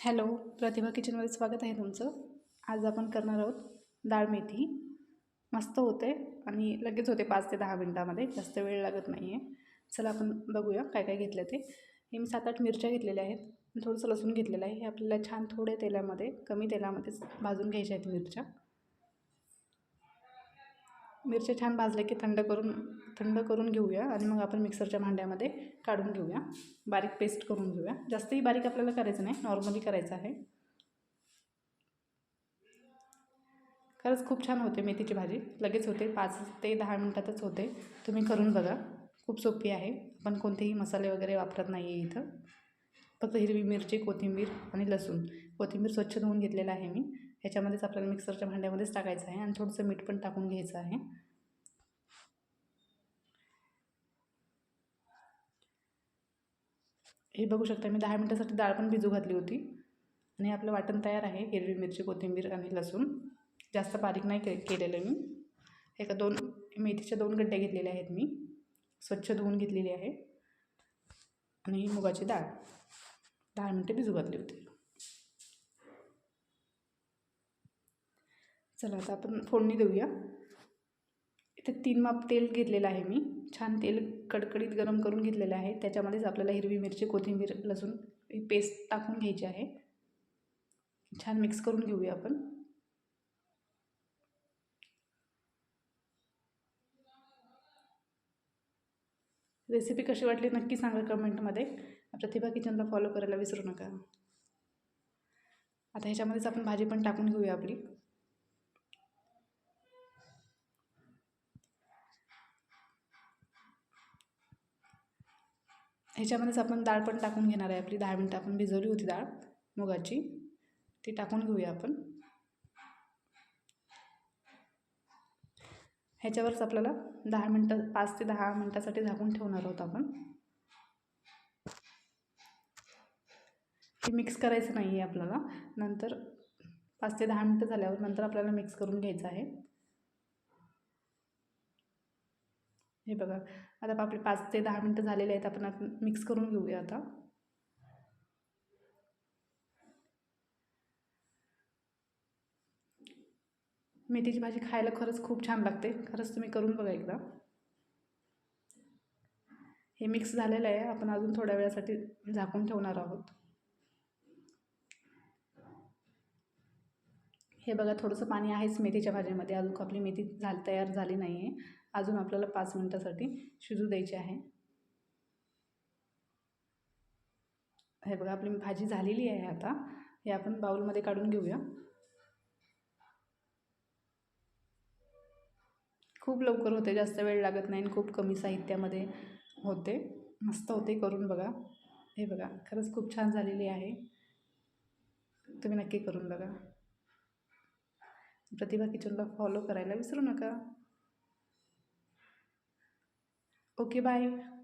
Hello प्रतिभा किचनमध्ये स्वागत आहे तुमचं. आज आपण करणार आहोत डाळ मेथी. मस्त होते आणि लगेच होते पाच ते दहा मिनटामध्ये. जास्त वेळ लागत नाही आहे चला आपण बघूया काय काय घेतलं ते. हे मी सात आठ मिरच्या घेतलेल्या आहेत. थोडंसं लसूण घेतलेलं आहे. हे आपल्याला छान थोडे तेलामध्ये कमी तेलामध्येच भाजून घ्यायच्या आहेत मिरच्या. मिरच्या छान भाजल्या की थंड करून थंड करून घेऊया आणि मग आपण मिक्सरच्या भांड्यामध्ये काढून घेऊया. बारीक पेस्ट करून घेऊया. जास्तही बारीक आपल्याला करायचं नाही. नॉर्मली करायचं आहे. खरंच खूप छान होते मेथीची भाजी. लगेच होते. पाच ते दहा मिनटातच होते. तुम्ही करून बघा. खूप सोपी आहे. आपण कोणतेही मसाले वगैरे वापरत नाही आहे इथं. फक्त हिरवी मिरची कोथिंबीर आणि लसूण. कोथिंबीर स्वच्छ धुवून घेतलेला आहे मी. ह्याच्यामध्येच आपल्याला मिक्सरच्या भांड्यामध्येच टाकायचं आहे आणि थोडंसं मीठ पण टाकून घ्यायचं आहे. हे बघू शकता मी दहा मिनटासाठी डाळ पण भिजू घातली होती. आणि आपलं वाटण तयार आहे हिरवी मिरची कोथिंबीर आणि लसूण. जास्त बारीक नाही के केलेलं मी. एका दोन मेथीच्या दोन गड्डे घेतलेले आहेत मी. स्वच्छ धुवून घेतलेली आहे. आणि मुगाची डाळ. दहा मिनटं भिजू घातली होती. चला आता आपण फोडणी देऊया. इथे तीन माप तेल घेतलेलं आहे मी. छान तेल कडकडीत गरम करून घेतलेलं आहे. त्याच्यामध्येच आपल्याला हिरवी मिरची कोथिंबीर लसूण ही पेस्ट टाकून घ्यायची आहे. छान मिक्स करून घेऊया आपण. रेसिपी कशी वाटली नक्की सांगा कमेंटमध्ये. प्रतिभा किचनला फॉलो करायला विसरू नका. आता ह्याच्यामध्येच आपण भाजी पण टाकून घेऊया आपली. ह्याच्यामध्येच आपण डाळ पण टाकून घेणार आहे. आपली दहा मिनटं आपण भिजवली होती डाळ मुगाची. ती टाकून घेऊया आपण. ह्याच्यावरच आपल्याला दहा मिनटं पाच ते दहा मिनटासाठी झाकून ठेवणार आहोत आपण. हे मिक्स करायचं नाही आहे आपल्याला. नंतर पाच ते दहा मिनटं झाल्यावर नंतर आपल्याला मिक्स करून घ्यायचं आहे. हे बघा. आता आपले पाच ते दहा मिनटं झालेले आहेत. आपण आपण मिक्स करून घेऊया आता. मेथीची भाजी खायला खरंच खूप छान लागते. खरंच तुम्ही करून बघा एकदा. हे मिक्स झालेलं आहे. आपण अजून थोड्या वेळासाठी झाकून ठेवणार आहोत. हे बघा थोडंसं पाणी आहेच मेथीच्या भाजीमध्ये. अजून आपली मेथी झाली तयार झाली नाही आहे अजून आपल्याला पाच मिनटासाठी शिजू द्यायची आहे. हे बघा आपली भाजी झालेली आहे आता. हे आपण बाऊलमध्ये काढून घेऊया. खूप लवकर होते जास्त वेळ लागत नाही आणि खूप कमी साहित्यामध्ये होते. मस्त होते करून बघा. हे बघा खरंच खूप छान झालेली आहे. तुम्ही नक्की करून बघा. प्रतिभा किचनला फॉलो करायला विसरू नका. Ok, bye!